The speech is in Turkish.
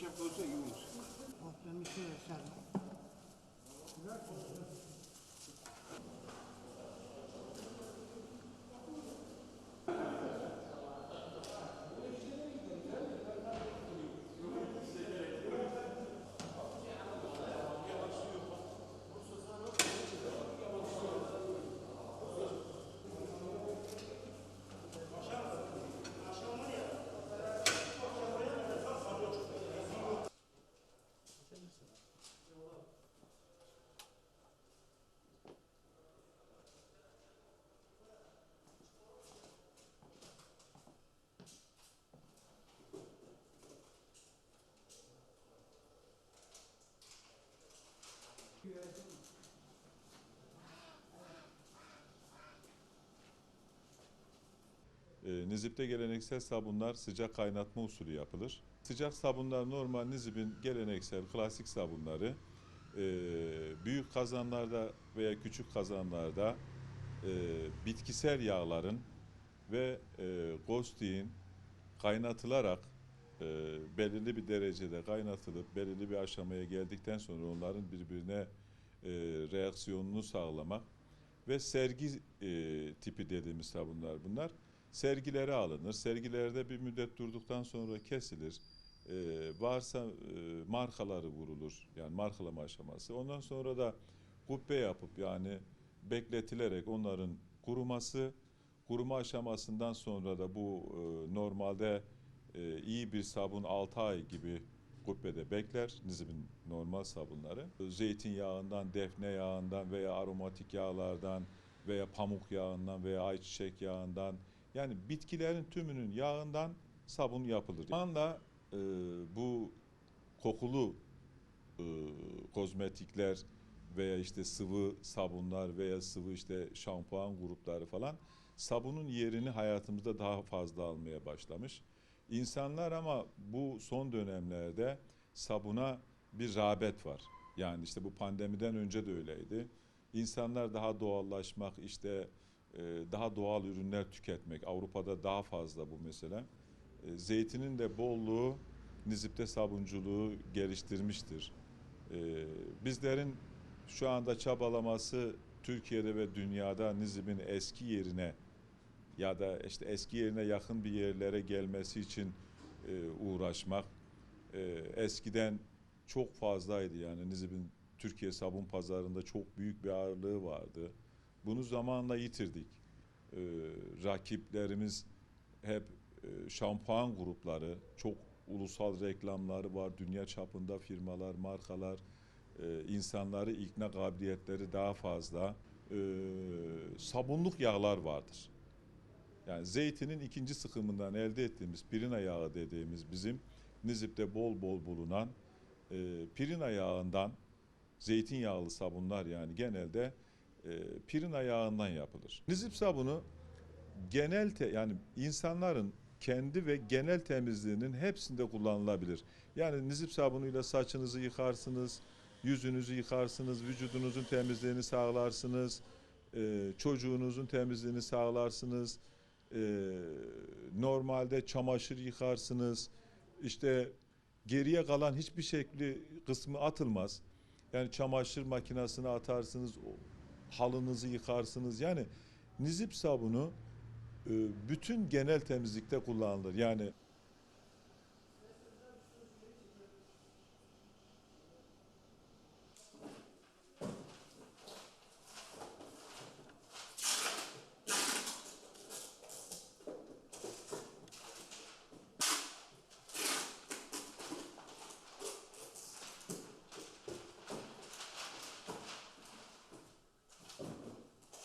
Ahşap olsa iyi olur. Oh, ben Nizip'te geleneksel sabunlar sıcak kaynatma usulü yapılır. Sıcak sabunlar normal Nizip'in geleneksel klasik sabunları e, büyük kazanlarda veya küçük kazanlarda e, bitkisel yağların ve e, gostiğin kaynatılarak e, belirli bir derecede kaynatılıp belirli bir aşamaya geldikten sonra onların birbirine e, reaksiyonunu sağlamak ve sergi e, tipi dediğimiz sabunlar bunlar. Sergilere alınır. Sergilerde bir müddet durduktan sonra kesilir. E, varsa e, markaları vurulur. Yani markalama aşaması. Ondan sonra da kubbe yapıp yani bekletilerek onların kuruması, kuruma aşamasından sonra da bu e, normalde e, iyi bir sabun 6 ay gibi kubbede bekler. Nizip'in normal sabunları. Zeytinyağından, defne yağından veya aromatik yağlardan veya pamuk yağından veya ayçiçek yağından yani bitkilerin tümünün yağından sabun yapılır. Anda e, bu kokulu e, kozmetikler veya işte sıvı sabunlar veya sıvı işte şampuan grupları falan sabunun yerini hayatımızda daha fazla almaya başlamış. İnsanlar ama bu son dönemlerde sabuna bir rağbet var. Yani işte bu pandemiden önce de öyleydi. İnsanlar daha doğallaşmak, işte e, daha doğal ürünler tüketmek. Avrupa'da daha fazla bu mesele. E, Zeytinin de bolluğu Nizip'te sabunculuğu geliştirmiştir. E, Bizlerin şu anda çabalaması Türkiye'de ve dünyada Nizip'in eski yerine ya da işte eski yerine yakın bir yerlere gelmesi için e, uğraşmak. E, eskiden çok fazlaydı yani Nizip'in Türkiye sabun pazarında çok büyük bir ağırlığı vardı. Bunu zamanla yitirdik. E, rakiplerimiz hep e, şampuan grupları, çok ulusal reklamları var, dünya çapında firmalar, markalar, e, insanları ikna kabiliyetleri daha fazla. E, sabunluk yağlar vardır. Yani zeytinin ikinci sıkımından elde ettiğimiz pirina yağı dediğimiz bizim Nizip'te bol bol bulunan e, pirina yağından zeytinyağlı sabunlar yani genelde e, pirina yağından yapılır. Nizip sabunu genel te, yani insanların kendi ve genel temizliğinin hepsinde kullanılabilir. Yani nizip sabunuyla saçınızı yıkarsınız, yüzünüzü yıkarsınız, vücudunuzun temizliğini sağlarsınız, e, çocuğunuzun temizliğini sağlarsınız. E, normalde çamaşır yıkarsınız. İşte geriye kalan hiçbir şekli kısmı atılmaz. Yani çamaşır makinesine atarsınız, halınızı yıkarsınız. Yani nizip sabunu e, bütün genel temizlikte kullanılır. Yani